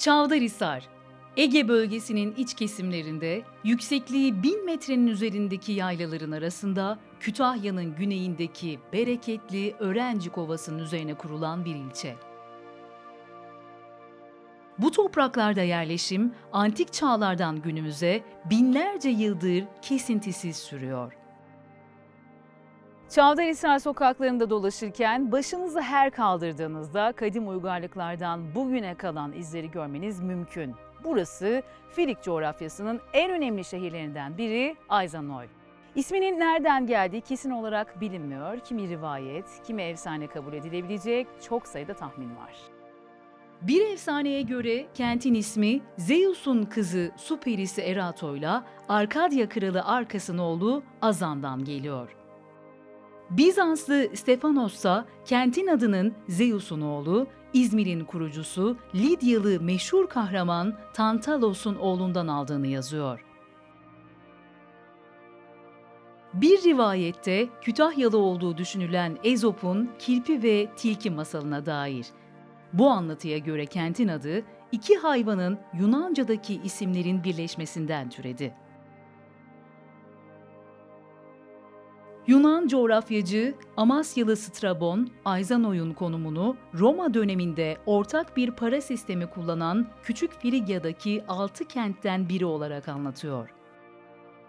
Çavdarhisar, Ege bölgesinin iç kesimlerinde yüksekliği 1000 metrenin üzerindeki yaylaların arasında Kütahya'nın güneyindeki bereketli Örenci Ovası'nın üzerine kurulan bir ilçe. Bu topraklarda yerleşim antik çağlardan günümüze binlerce yıldır kesintisiz sürüyor. Çavdarhisar sokaklarında dolaşırken başınızı her kaldırdığınızda kadim uygarlıklardan bugüne kalan izleri görmeniz mümkün. Burası Filik coğrafyasının en önemli şehirlerinden biri Ayzanoy. İsminin nereden geldiği kesin olarak bilinmiyor. Kimi rivayet, kimi efsane kabul edilebilecek çok sayıda tahmin var. Bir efsaneye göre kentin ismi Zeus'un kızı su perisi Erato'yla Arkadya kralı Arkas'ın oğlu Azan'dan geliyor. Bizanslı Stefanos kentin adının Zeus'un oğlu, İzmir'in kurucusu Lidyalı meşhur kahraman Tantalos'un oğlundan aldığını yazıyor. Bir rivayette Kütahyalı olduğu düşünülen Ezop'un kirpi ve tilki masalına dair. Bu anlatıya göre kentin adı iki hayvanın Yunanca'daki isimlerin birleşmesinden türedi. Yunan coğrafyacı Amasyalı Strabon, Ayzanoy'un konumunu Roma döneminde ortak bir para sistemi kullanan Küçük Frigya'daki altı kentten biri olarak anlatıyor.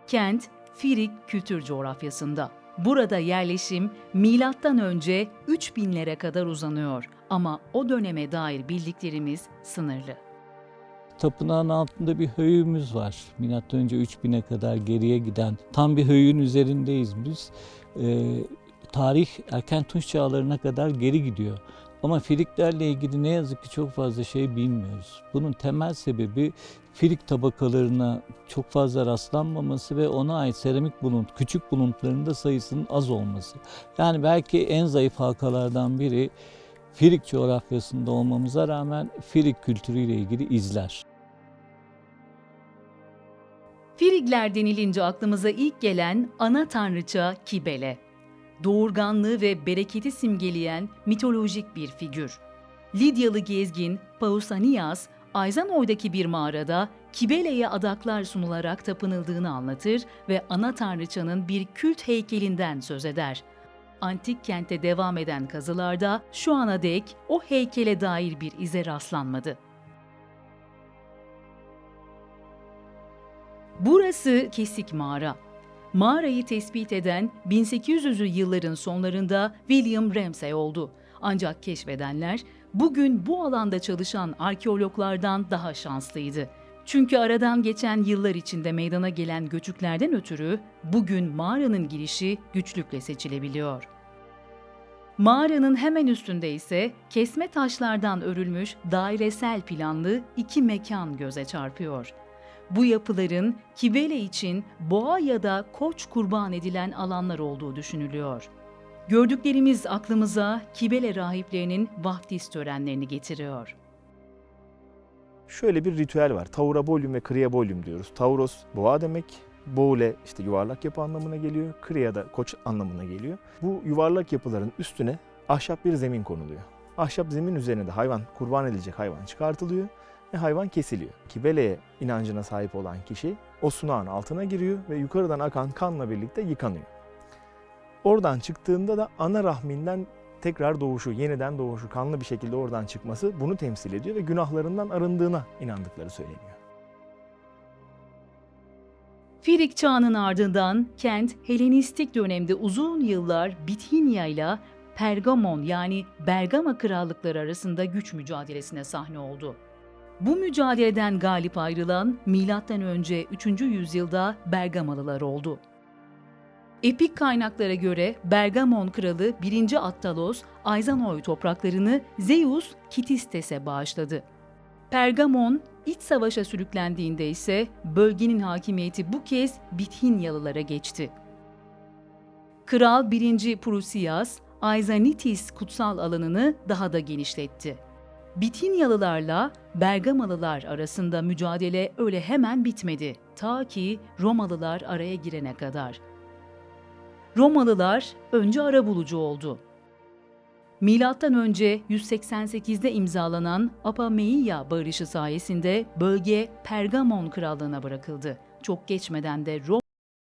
Kent, Firik kültür coğrafyasında. Burada yerleşim milattan önce 3000'lere kadar uzanıyor ama o döneme dair bildiklerimiz sınırlı. Tapınağın altında bir höyüğümüz var. Milattan önce 3000'e kadar geriye giden tam bir höyüğün üzerindeyiz biz. Ee, tarih erken Tunç çağlarına kadar geri gidiyor. Ama Firiklerle ilgili ne yazık ki çok fazla şey bilmiyoruz. Bunun temel sebebi Firik tabakalarına çok fazla rastlanmaması ve ona ait seramik bulut, küçük buluntuların da sayısının az olması. Yani belki en zayıf halkalardan biri Firik coğrafyasında olmamıza rağmen Firik kültürüyle ilgili izler. Frigler denilince aklımıza ilk gelen ana tanrıça Kibele. Doğurganlığı ve bereketi simgeleyen mitolojik bir figür. Lidyalı gezgin Pausanias, Ayzanoy'daki bir mağarada Kibele'ye adaklar sunularak tapınıldığını anlatır ve ana tanrıçanın bir kült heykelinden söz eder. Antik kentte devam eden kazılarda şu ana dek o heykele dair bir ize rastlanmadı. Burası Kesik Mağara. Mağarayı tespit eden 1800'lü yılların sonlarında William Ramsay oldu. Ancak keşfedenler bugün bu alanda çalışan arkeologlardan daha şanslıydı. Çünkü aradan geçen yıllar içinde meydana gelen göçüklerden ötürü bugün mağaranın girişi güçlükle seçilebiliyor. Mağaranın hemen üstünde ise kesme taşlardan örülmüş dairesel planlı iki mekan göze çarpıyor. Bu yapıların Kibele için boğa ya da koç kurban edilen alanlar olduğu düşünülüyor. Gördüklerimiz aklımıza Kibele rahiplerinin vaftiz törenlerini getiriyor. Şöyle bir ritüel var. Taurabolyum ve kriabolyum diyoruz. Tauros boğa demek. Boğle işte yuvarlak yapı anlamına geliyor. Kriya da koç anlamına geliyor. Bu yuvarlak yapıların üstüne ahşap bir zemin konuluyor. Ahşap zemin üzerine de hayvan, kurban edilecek hayvan çıkartılıyor ve hayvan kesiliyor. Kibele'ye inancına sahip olan kişi o sunağın altına giriyor ve yukarıdan akan kanla birlikte yıkanıyor. Oradan çıktığında da ana rahminden tekrar doğuşu, yeniden doğuşu, kanlı bir şekilde oradan çıkması bunu temsil ediyor ve günahlarından arındığına inandıkları söyleniyor. Firik çağının ardından kent Helenistik dönemde uzun yıllar Bithinya ile Pergamon yani Bergama krallıkları arasında güç mücadelesine sahne oldu. Bu mücadeleden galip ayrılan önce 3. yüzyılda Bergamalılar oldu. Epik kaynaklara göre Bergamon kralı 1. Attalos, Aizanoy topraklarını Zeus Kitistes'e bağışladı. Pergamon iç savaşa sürüklendiğinde ise bölgenin hakimiyeti bu kez Bithinyalılara geçti. Kral 1. Prusias, Aizanitis kutsal alanını daha da genişletti. Bitinyalılarla Bergamalılar arasında mücadele öyle hemen bitmedi. Ta ki Romalılar araya girene kadar. Romalılar önce arabulucu oldu. Milattan önce 188'de imzalanan Apameia barışı sayesinde bölge Pergamon krallığına bırakıldı. Çok geçmeden de Roma